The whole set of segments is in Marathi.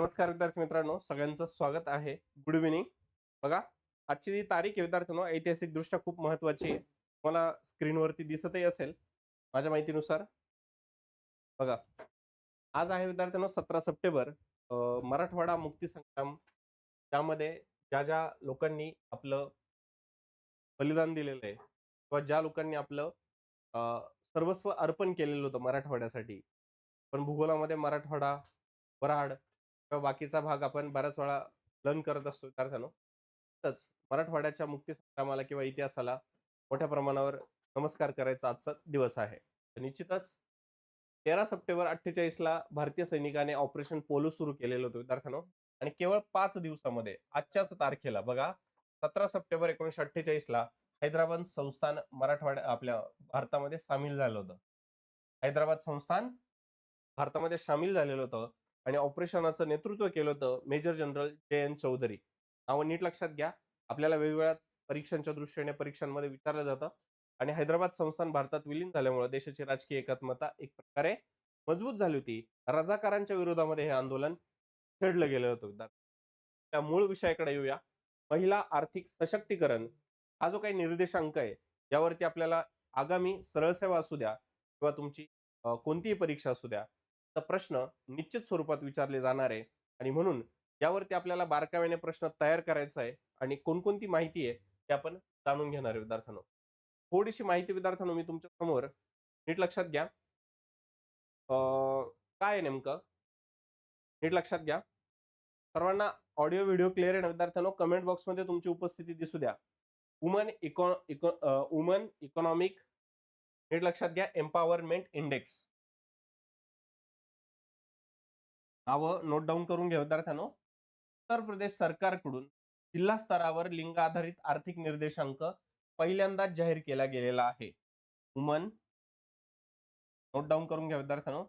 नमस्कार विद्यार्थी मित्रांनो सगळ्यांचं स्वागत आहे. गुड इव्हिनिंग बघा आजची जी तारीख आहे विद्यार्थ्यांनो ऐतिहासिक दृष्ट्या खूप महत्वाची आहे. तुम्हाला स्क्रीनवरती दिसतही असेल माझ्या माहितीनुसार. बघा आज आहे विद्यार्थ्यांनो सतरा सप्टेंबर. मराठवाडा मुक्ती संग्राम त्यामध्ये ज्या ज्या लोकांनी आपलं बलिदान दिलेलं आहे किंवा ज्या लोकांनी आपलं सर्वस्व अर्पण केलेलं होतं मराठवाड्यासाठी. पण भूगोलामध्ये मराठवाडा वराड किंवा बाकीचा भाग आपण बऱ्याच वेळा लर्न करत असतो विद्यार्थ्यांनो. तसंच मराठवाड्याच्या मुक्ती संग्रामाला किंवा इतिहासाला मोठ्या प्रमाणावर नमस्कार करायचा आजचा दिवस आहे. तर निश्चितच तेरा सप्टेंबर अठ्ठेचाळीस ला भारतीय सैनिकाने ऑपरेशन पोलो सुरू केलेलं होतं विद्यार्थ्यांनो. आणि केवळ पाच दिवसामध्ये आजच्याच तारखेला बघा सतरा सप्टेंबर एकोणीसशे अठ्ठेचाळीस ला हैदराबाद संस्थान मराठवाड्या आपल्या भारतामध्ये सामील झालं होतं. हैदराबाद संस्थान भारतामध्ये सामील झालेलं होतं. आणि ऑपरेशनाचं नेतृत्व केलं होतं major general J N Chaudhary. नावं नीट लक्षात घ्या आपल्याला वेगवेगळ्या परीक्षांच्या दृष्टीने परीक्षांमध्ये विचारलं जातं आणि हैदराबाद संस्थान भारतात विलीन झाल्यामुळे देशाची राजकीय एकात्मता एक प्रकारे मजबूत झाली होती. रजाकारांच्या विरोधामध्ये हे आंदोलन छेडलं गेलं होतं. विद्यार्थी त्या मूळ विषयाकडे येऊया. महिला आर्थिक सशक्तीकरण. हा जो काही निर्देशांक आहे यावरती आपल्याला आगामी सरळ सेवा असू द्या किंवा तुमची कोणतीही परीक्षा असू द्या प्रश्न निश्चित स्वरूपात विचारले जाणार आहे. आणि म्हणून यावरती आपल्याला बारकाव्याने प्रश्न तयार करायचा आहे आणि कोणकोणती माहिती आहे ते आपण जाणून घेणार आहे विद्यार्थ्यांनो. थोडीशी माहिती विद्यार्थ्यांनो मी तुमच्यासमोर नीट लक्षात घ्या. काय आहे नेमकं? नीट लक्षात घ्या. सर्वांना ऑडिओ व्हिडिओ क्लिअर आहे ना विद्यार्थ्यांनो? कमेंट बॉक्समध्ये तुमची उपस्थिती दिसू द्या. Woman eco eco woman economic नीट लक्षात घ्या. Empowerment index. नावं नोट डाऊन करून घ्या विद्यार्थ्यांनो. उत्तर प्रदेश सरकारकडून जिल्हा स्तरावर लिंग आधारित आर्थिक निर्देशांक पहिल्यांदाच जाहीर केला गेलेला आहे. वुमन नोट डाऊन करून घ्या विद्यार्थ्यांनो.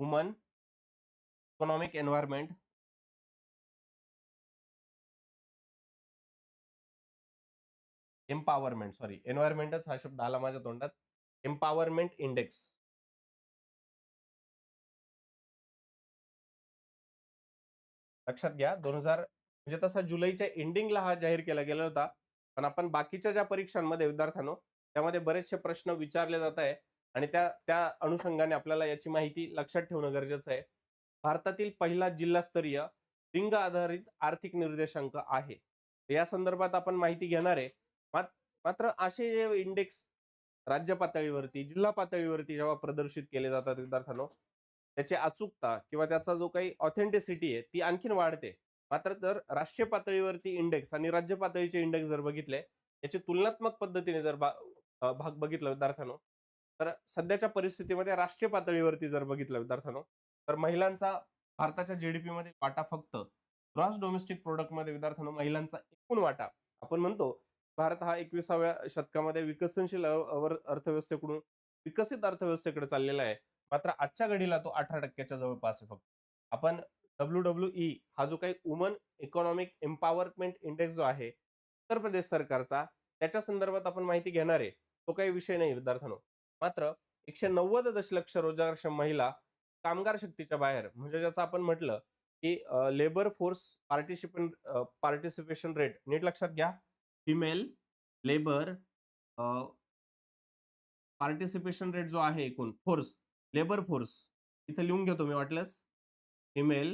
Woman economic environment empowerment sorry एन्व्हायरमेंटच हा शब्द आला माझ्या तोंडात. एम्पावरमेंट इंडेक्स लक्षात घ्या दोन हजार म्हणजे तसा जुलैच्या एंडिंगला हा जाहीर केला गेला होता. पण आपण बाकीच्या ज्या परीक्षांमध्ये विद्यार्थ्यांनो त्यामध्ये बरेचसे प्रश्न विचारले जात आहे आणि त्या त्या अनुषंगाने आपल्याला याची माहिती लक्षात ठेवणं गरजेचं आहे. भारतातील पहिला जिल्हास्तरीय लिंग आधारित आर्थिक निर्देशांक आहे. या संदर्भात आपण माहिती घेणार आहे. मात- मात्र असे जे इंडेक्स राज्य पातळीवरती जिल्हा पातळीवरती जेव्हा प्रदर्शित केले जातात विद्यार्थ्यांनो त्याची अचूकता किंवा त्याचा जो काही ऑथेंटिसिटी आहे ती आणखीन वाढते. मात्र जर राष्ट्रीय पातळीवरती इंडेक्स आणि राज्य पातळीचे इंडेक्स जर बघितले याची तुलनात्मक पद्धतीने जर बा- भाग बघितला विद्यार्थ्यांनो तर सध्याच्या परिस्थितीमध्ये राष्ट्रीय पातळीवरती जर बघितलं विद्यार्थ्यांनो तर महिलांचा भारताच्या जीडीपी मध्ये वाटा फक्त ग्रॉस डोमेस्टिक प्रोडक्टमध्ये विद्यार्थ्यांनो महिलांचा एकूण वाटा. आपण म्हणतो भारत हा एकविसाव्या शतकामध्ये विकसनशील अर्थव्यवस्थेकडून विकसित अर्थव्यवस्थेकडे चाललेला आहे. मात्र आजच्या घडीला तो अठरा टक्क्याच्या जवळपास आहे फक्त. आपण डब्ल्यू डब्ल्यू ई हा जो काही वुमन इकॉनॉमिक एम्पॉवरमेंट इंडेक्स जो आहे उत्तर प्रदेश सरकारचा त्याच्या संदर्भात आपण माहिती घेणार आहे तो काही विषय नाही विद्यार्थ्यांनो. मात्र एकशे नव्वद दशलक्ष रोजगारक्षम महिला कामगार शक्तीच्या बाहेर म्हणजे ज्याचं आपण म्हटलं की labour force participan participation rate नीट लक्षात घ्या. फिमेल लेबर पार्टिसिपेशन रेट जो आहे एकूण फोर्स लेबर फोर्स. इथं लिहून घेतो मी वाटलंस female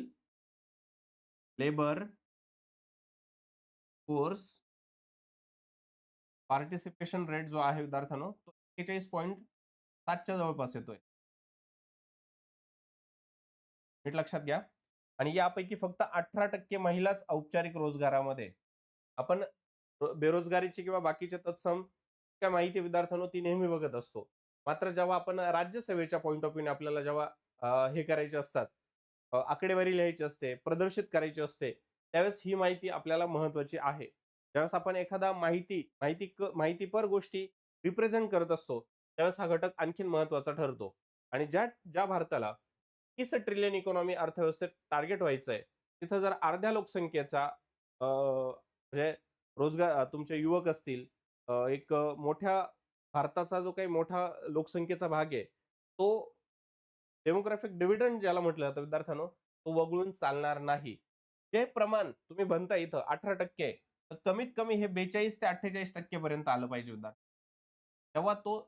labour force participation rate जो आहे विद्यार्थ्यांनो तो एक्केचाळीस पॉईंट सातच्या जवळपास येतोय. नीट लक्षात घ्या. आणि यापैकी फक्त अठरा टक्के महिलाच औपचारिक रोजगारामध्ये. आपण बेरोजगारीची किंवा बाकीचे तत्सम काय माहिती विद्यार्थ्यांनो ती नेहमी बघत असतो. मात्र जेव्हा आपण राज्यसेवेच्या पॉईंट ऑफ व्ह्यूने आपल्याला जेव्हा हे करायचे असतात आकडेवारी लिहायची असते प्रदर्शित करायची असते त्यावेळेस ही माहिती आपल्याला महत्वाची आहे. ज्यावेळेस आपण एखादा माहिती माहिती क- माहितीपर गोष्टी रिप्रेझेंट करत असतो त्यावेळेस हा घटक आणखीन महत्त्वाचा ठरतो. आणि ज्या ज्या भारताला तीस ट्रिलियन इकॉनॉमी अर्थव्यवस्थेत टार्गेट व्हायचं आहे तिथं जर अर्ध्या लोकसंख्येचा म्हणजे रोजगार तुमचे युवक असतील एक मोठ्या भारताचा जो काही मोठा लोकसंख्येचा भाग आहे तो डेमोग्राफिक डिव्हिडंड ज्याला म्हटलं जातं विद्यार्थ्यांनो तो वगळून चालणार नाही. जे प्रमाण तुम्ही म्हणता इथं अठरा टक्के तर कमीत कमी हे बेचाळीस ते अठ्ठेचाळीस टक्के पर्यंत आलं पाहिजे विद्यार्थी. तेव्हा तो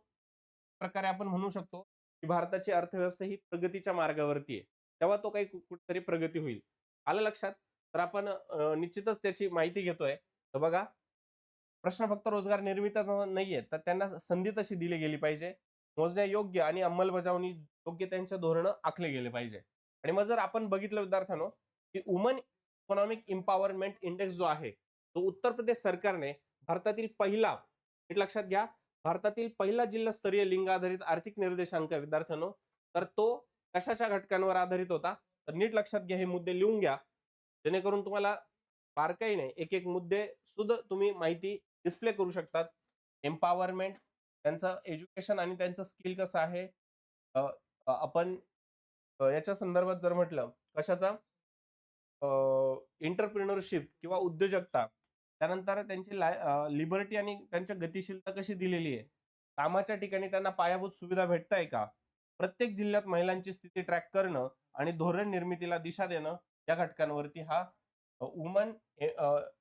प्रकारे आपण म्हणू शकतो की भारताची अर्थव्यवस्था ही प्रगतीच्या मार्गावरती आहे. तेव्हा तो काही कु- कुठेतरी प्रगती होईल. आलं लक्षात? तर आपण निश्चितच त्याची माहिती घेतोय. तर बघा प्रश्न फक्त रोजगार निर्मितीचा नाहीये तर त्यांना संधी तशी दिली गेली पाहिजे. मोजण्या योग्य आणि अंमलबजावणी योग्य त्यांच्या धोरणं आखले गेले पाहिजे. आणि मग जर आपण बघितलं विद्यार्थ्यांनो की वुमन इकॉनॉमिक इम्पॉवरमेंट इंडेक्स जो आहे तो उत्तर प्रदेश सरकारने भारतातील पहिला नीट लक्षात घ्या भारतातील पहिला जिल्हास्तरीय लिंग आधारित आर्थिक निर्देशांक विद्यार्थ्यांनो तर तो कशाच्या घटकांवर आधारित होता? तर नीट लक्षात घ्या हे मुद्दे लिहून घ्या. जेणेकरून तुम्हाला बारकाईने एक एक मुद्दे सुद्धा तुम्ही माहिती डिस्प्ले करू शकतात. एम्पावरमेंट त्यांचं एज्युकेशन आणि त्यांचं स्किल कसं आहे? आपण याच्या संदर्भात जर म्हटलं कशाचा? इंटरप्रिनरशिप किंवा उद्योजकता. त्यानंतर त्यांची लाय लिबर्टी आणि त्यांच्या गतिशीलता कशी दिलेली आहे? कामाच्या ठिकाणी त्यांना पायाभूत सुविधा भेटताय का? प्रत्येक जिल्ह्यात महिलांची स्थिती ट्रॅक करणं आणि धोरण निर्मितीला दिशा देणं या घटकांवरती हा वुमन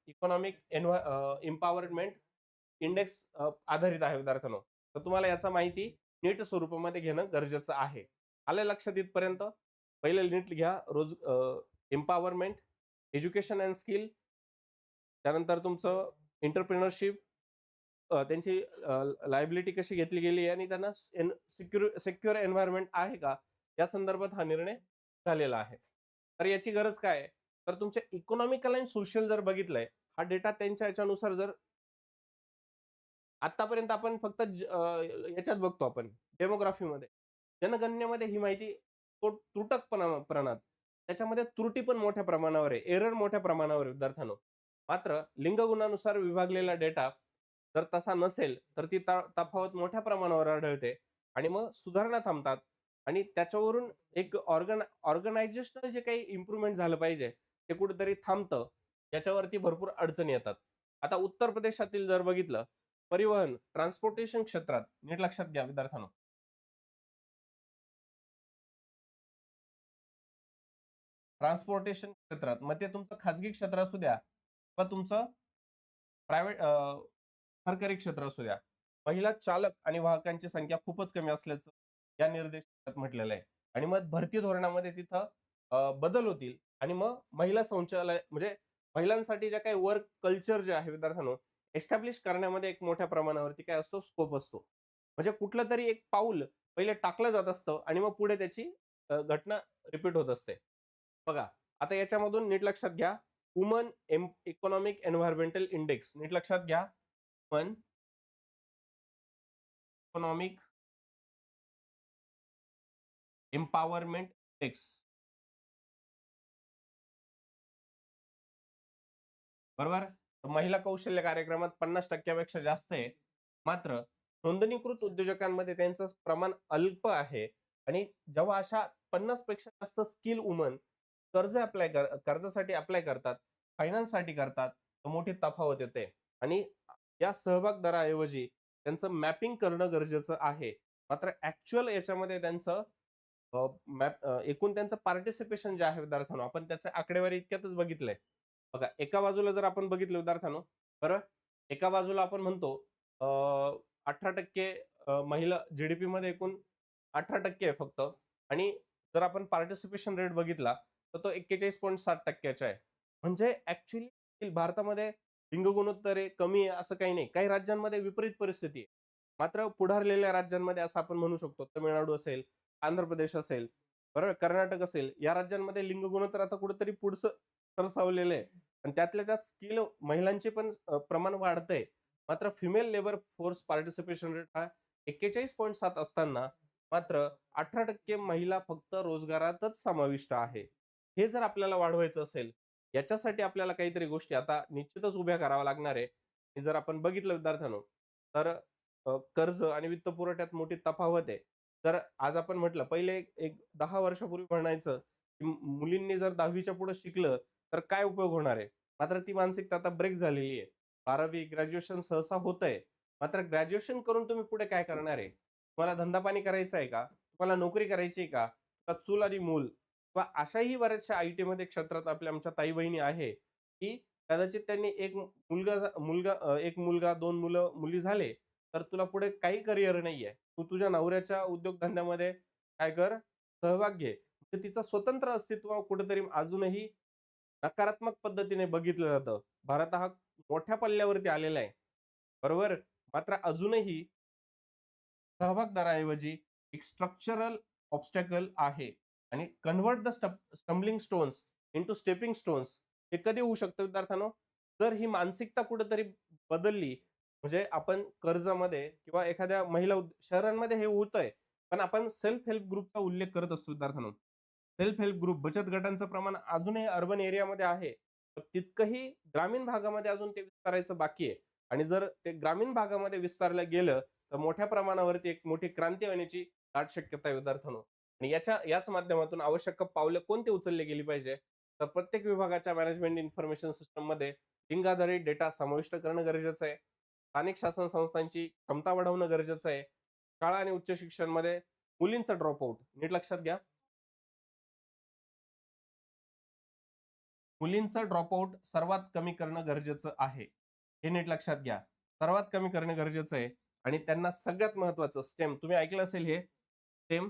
इकॉनॉमिक एम्पॉवरमेंट इंडेक्स आधारित आहे विद्यार्थ्यांनो तर तुम्हाला याचा माहिती नीट स्वरूपामध्ये घेणं गरजेचं आहे. आलं लक्षात इथपर्यंत पहिले नीट घ्या. रोज एम्पॉवरमेंट एज्युकेशन अँड स्किल त्यानंतर तुमचं इंटरप्रिनरशिप त्यांची लायबिलिटी कशी घेतली गेली आहे आणि त्यांना सिक्युर सिक्युअर एन्व्हायरमेंट आहे का? या संदर्भात हा निर्णय झालेला आहे. तर याची गरज काय आहे? तर तुमच्या इकॉनॉमिकल आणि सोशल जर बघितलंय हा डेटा त्यांच्या याच्यानुसार जर आतापर्यंत आपण फक्त याच्यात बघतो आपण डेमोग्राफीमध्ये जनगणनेमध्ये ही माहिती तो तुटक प्रमाणात. त्याच्यामध्ये त्रुटी पण मोठ्या प्रमाणावर आहे. एरर मोठ्या प्रमाणावर आहे विद्यार्थ्यांनो. मात्र लिंगगुणानुसार विभागलेला डेटा जर तसा नसेल तर ती तफावत मोठ्या प्रमाणावर आढळते आणि मग सुधारणा थांबतात. आणि त्याच्यावरून एक ऑर्गन ऑर्गनायझेशनल जे काही इम्प्रुव्हमेंट झालं पाहिजे ते कुठेतरी थांबतं. याच्यावरती भरपूर अडचणी येतात. आता उत्तर प्रदेशातील जर बघितलं परिवहन ट्रान्सपोर्टेशन क्षेत्रात नीट लक्षात घ्या विद्यार्थ्यांनो. ट्रान्सपोर्टेशन क्षेत्रात मग ते तुमचं खाजगी क्षेत्र असू द्या किंवा तुमचं प्रायव्हेट सरकारी क्षेत्र असू द्या. महिला चालक आणि वाहकांची संख्या खूपच कमी असल्याचं या निर्देशात म्हटलेलं आहे. आणि मग भरती धोरणामध्ये तिथं बदल होतील. आणि मग महिला शौचालय म्हणजे महिलांसाठी ज्या काही वर्क कल्चर जे आहे विद्यार्थ्यांनो एस्टॅब्लिश करण्यामध्ये एक मोठ्या प्रमाणावरती काय असतो स्कोप असतो. म्हणजे कुठलं तरी एक पाऊल पहिले टाकलं जात असतं आणि मग पुढे त्याची घटना रिपीट होत असते. बघा आता याच्यामधून नीट लक्षात घ्या. वुमन इकॉनॉमिक एन्व्हायरमेंटल इंडेक्स नीट लक्षात घ्या. पण इकॉनॉमिक एम्पावरमेंट इंडेक्स बरोबर? महिला कौशल्य कार्यक्रमात पन्नास टक्क्यापेक्षा जास्त आहे. मात्र नोंदणीकृत उद्योजकांमध्ये त्यांचं प्रमाण अल्प आहे आणि जेव्हा अशा पन्नासपेक्षा जास्त स्किल वुमन कर्ज अप्लाय कर कर्जासाठी अप्लाय करतात फायनान्ससाठी करतात तर मोठी तफावत येते. आणि या सहभाग दराऐवजी त्यांचं मॅपिंग करणं गरजेचं आहे. मात्र ऍक्च्युअल याच्यामध्ये त्यांचं मॅप एकूण त्यांचं पार्टिसिपेशन जे आहे विद्यार्थ्यांना आपण त्याचं आकडेवारी इतक्यातच बघितलंय. बघा एका बाजूला जर आपण बघितलं विद्यार्थ्यांनो बरं एका बाजूला आपण म्हणतो अठरा टक्के महिला महिला जीडीपी मध्ये एकूण अठरा टक्के आहे फक्त. आणि जर आपण पार्टिसिपेशन रेट बघितला तर तो एक्केचाळीस पॉईंट सात टक्क्याचा आहे. म्हणजे ऍक्च्युली भारतामध्ये लिंग गुणोत्तरे कमी आहे असं काही नाही. काही राज्यांमध्ये विपरीत परिस्थिती आहे. मात्र पुढारलेल्या राज्यांमध्ये असं आपण म्हणू शकतो. तमिळनाडू असेल आंध्र प्रदेश असेल बरोबर कर्नाटक असेल या राज्यांमध्ये लिंग गुणोत्तर आता कुठेतरी पुढचं सरसावलेलं आहे. आणि त्यातल्या त्यात स्किल महिलांचे पण प्रमाण वाढतंय. मात्र female labour force participation rate हा एक्केचाळीस पॉईंट सात असताना मात्र अठरा टक्के महिला फक्त रोजगारातच समाविष्ट आहे. हे जर आपल्याला वाढवायचं असेल याच्यासाठी आपल्याला काहीतरी गोष्टी आता निश्चितच उभ्या कराव्या लागणार आहे. जर आपण बघितलं विद्यार्थ्यांनो तर कर्ज आणि वित्त पुरवठ्यात मोठी तफावत आहे. तर आज आपण म्हटलं पहिले एक- दहा वर्षापूर्वी म्हणायचं की मुलींनी जर दहावीच्या पुढे शिकलं तर काय उपयोग होणार आहे? मात्र ती मानसिकता आता ब्रेक झालेली आहे. बारावी ग्रॅज्युएशन सहसा होत आहे मात्र ग्रॅज्युएशन करून तुम्ही पुढे काय करणार आहे? तुम्हाला धंदा पाणी करायचा आहे का? तुम्हाला नोकरी करायची आहे का? का चूल आणि मूल? किंवा अशाही बऱ्याचशा आय टी मध्ये क्षेत्रात आपल्या आमच्या ताई बहिणी आहे की कदाचित त्यांनी एक मुलगा मुलगा एक मुलगा दोन मुलं मुली झाले तर तुला पुढे काही करिअर नाहीये. तू तुझ्या नवऱ्याच्या उद्योगधंद्यामध्ये काय कर? सहभाग घे. म्हणजे तिचं स्वतंत्र अस्तित्व कुठेतरी अजूनही नकारात्मक पद्धतीने बघितलं जातं. भारत हा मोठ्या पल्ल्यावरती आलेला आहे. बरोबर? मात्र अजूनही सहभागदाराऐवजी एक स्ट्रक्चरल ऑब्स्टॅकल आहे आणि convert the stumbling stones into stepping stones हे कधी होऊ शकतं विद्यार्थ्यांनो? जर ही मानसिकता कुठेतरी बदलली म्हणजे आपण कर्जामध्ये किंवा एखाद्या महिला शहरांमध्ये हे होतंय पण आपण सेल्फ हेल्प ग्रुपचा उल्लेख करत असतो विद्यार्थ्यांनो. सेल्फ हेल्प ग्रुप बचत गटांचं प्रमाण अजूनही अर्बन एरियामध्ये आहे. तर तितकंही ग्रामीण भागामध्ये अजून ते विस्तारायचं बाकी आहे. आणि जर ते ग्रामीण भागामध्ये विस्तारलं गेलं तर मोठ्या प्रमाणावरती एक मोठी क्रांती होण्याची दाट शक्यता आहे विद्यार्थ्यांनो आणि याच्या याच माध्यमातून आवश्यक पावलं कोणते उचलले गेली पाहिजे? तर प्रत्येक विभागाच्या मॅनेजमेंट इन्फॉर्मेशन सिस्टममध्ये लिंगाधारित डेटा समाविष्ट करणं गरजेचं आहे. स्थानिक शासन संस्थांची क्षमता वाढवणं गरजेचं आहे. शाळा आणि उच्च शिक्षणमध्ये मुलींचं ड्रॉपआउट नीट लक्षात घ्या. मुलींचं ड्रॉपआउट सर्वात कमी करणं गरजेचं आहे. हे नीट लक्षात घ्या. सर्वात कमी करणं गरजेचं आहे आणि त्यांना सगळ्यात महत्वाचं स्टेम तुम्ही ऐकलं असेल हे? स्टेम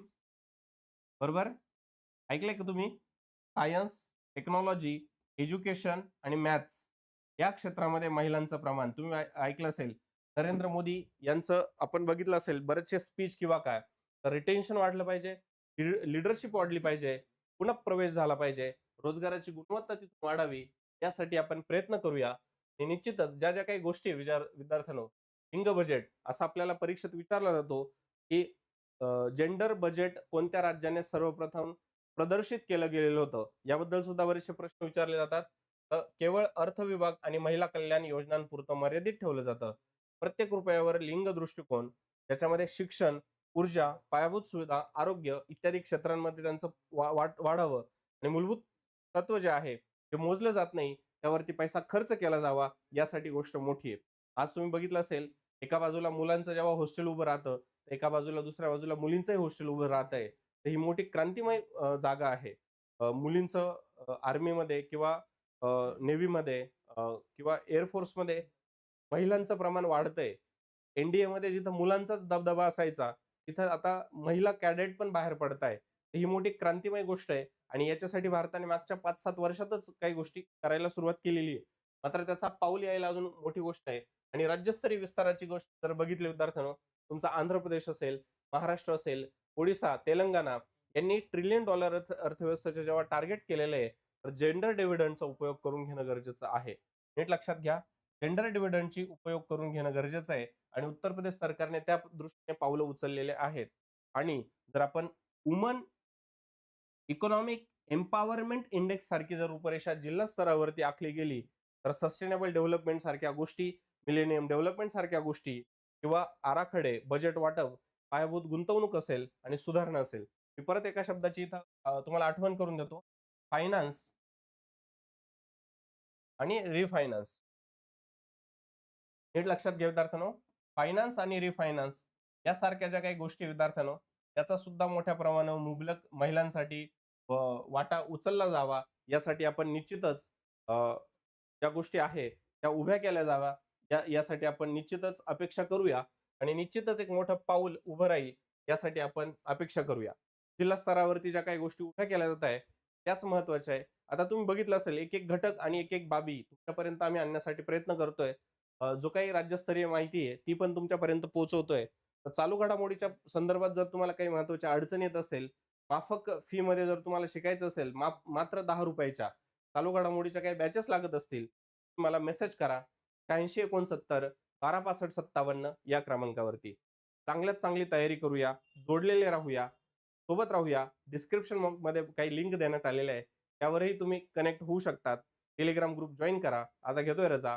बरोबर? ऐकलंय का तुम्ही? सायन्स टेक्नॉलॉजी एज्युकेशन आणि मॅथ्स या क्षेत्रामध्ये महिलांचं प्रमाण. तुम्ही ऐकलं असेल? नरेंद्र मोदी यांचं आपण बघितलं असेल बरेचसे स्पीच किंवा काय? तर रिटेन्शन वाढलं पाहिजे लिडरशिप वाढली पाहिजे पुन्हा प्रवेश झाला पाहिजे. रोजगाराची गुणवत्ता तिथून वाढावी यासाठी आपण प्रयत्न करूया. आणि निश्चितच ज्या ज्या काही गोष्टी विचार विद्यार्थ्यांनो लिंग बजेट असा आपल्याला परीक्षेत विचारला जातो की जेंडर बजेट कोणत्या राज्याने सर्वप्रथम प्रदर्शित केलं गेलेलं होतं? याबद्दल सुद्धा बरेचसे प्रश्न विचारले जातात. तर केवळ अर्थ विभाग आणि महिला कल्याण योजनांपुरतं मर्यादित ठेवलं जातं. प्रत्येक रुपयावर लिंग दृष्टिकोन ज्याच्यामध्ये शिक्षण ऊर्जा पायाभूत सुविधा आरोग्य इत्यादी क्षेत्रांमध्ये त्यांचं वा- वाट- वाढावं. आणि मूलभूत तत्व जे आहे ते मोजलं जात नाही त्यावरती पैसा खर्च केला जावा यासाठी गोष्ट मोठी आहे. आज तुम्ही बघितलं असेल एका बाजूला मुलांचं जेव्हा हॉस्टेल उभं राहतं तर एका बाजूला दुसऱ्या बाजूला मुलींचंही हॉस्टेल उभं राहत आहे. तर ही मोठी क्रांतिमय जागा आहे. मुलींचं आर्मीमध्ये किंवा नेव्हीमध्ये किंवा एअरफोर्समध्ये महिलांचं प्रमाण वाढतंय. एनडीए मध्ये जिथं मुलांचाच दबदबा असायचा तिथं आता महिला कॅडेट पण बाहेर पडत आहे ही मोठी क्रांतिमय गोष्ट आहे. आणि याच्यासाठी भारताने मागच्या पाच सात वर्षातच काही गोष्टी करायला सुरुवात केलेली आहे. मात्र त्याचा पाऊल यायला अजून मोठी गोष्ट आहे. आणि राज्यस्तरीय विस्ताराची गोष्ट जर बघितली विद्यार्थ्यांनो तुमचा आंध्र प्रदेश असेल महाराष्ट्र असेल ओडिसा तेलंगणा यांनी ट्रिलियन डॉलर अर्थ अर्थव्यवस्थेचे जेव्हा टार्गेट केलेलं आहे तर जेंडर डिव्हिडंडचा उपयोग करून घेणं गरजेचं आहे. नीट लक्षात घ्या जेंडर डिव्हिडंडची उपयोग करून घेणं गरजेचं आहे. आणि उत्तर प्रदेश सरकारने त्या दृष्टीने पावलं उचललेले आहेत. आणि जर आपण वुमन इकॉनॉमिक एम्पॉवरमेंट इंडेक्स सारखी जर रूपरेषा जिल्हा स्तरावरती आखली गेली तर सस्टेनेबल डेव्हलपमेंट सारख्या गोष्टी मिलेनियम डेव्हलपमेंट सारख्या गोष्टी किंवा आराखडे बजेट वाटप पायाभूत गुंतवणूक असेल आणि सुधारणा असेल. मी परत एका शब्दाची इथं तुम्हाला आठवण करून देतो. फायनान्स आणि रिफायनान्स. नीट लक्षात घ्या विद्यार्थ्यांनो. फायनान्स आणि रिफायनान्स यासारख्या ज्या काही गोष्टी विद्यार्थ्यांनो त्याचा सुद्धा मोठ्या प्रमाणावर मुबलक महिलांसाठी वाटा उचलला जावा यासाठी आपण निश्चितच ज्या गोष्टी आहे त्या उभ्या केल्या जाव्या या यासाठी आपण निश्चितच अपेक्षा करूया आणि निश्चितच एक मोठं पाऊल उभं राहील यासाठी आपण अपेक्षा करूया. जिल्हा स्तरावरती ज्या काही गोष्टी उभ्या केल्या जात आहे त्याच महत्त्वाच्या आहे. आता तुम्ही बघितलं असेल एक एक घटक आणि एक एक बाबी तुमच्यापर्यंत आम्ही आणण्यासाठी प्रयत्न करतोय. जो काही राज्यस्तरीय माहिती आहे ती पण तुमच्यापर्यंत पोहोचवतोय. तर चालू घडामोडीच्या संदर्भात जर तुम्हाला काही महत्त्वाच्या अडचणी येत असेल माफक फी मध्ये जर तुम्हाला शिकायचं असेल मा मात्र दहा रुपयाच्या चालू घडामोडीच्या काही बॅचेस लागत असतील मला मेसेज करा. शहाऐंशी एकोणसत्तर बारा पासष्ट सत्तावन्न या क्रमांकावरती. चांगल्यात चांगली तयारी करूया जोडलेले राहूया सोबत राहूया. डिस्क्रिप्शनमध्ये काही लिंक देण्यात आलेले आहे. त्यावरही तुम्ही कनेक्ट होऊ शकतात. टेलिग्राम ग्रुप जॉईन करा. आता घेतोय रजा.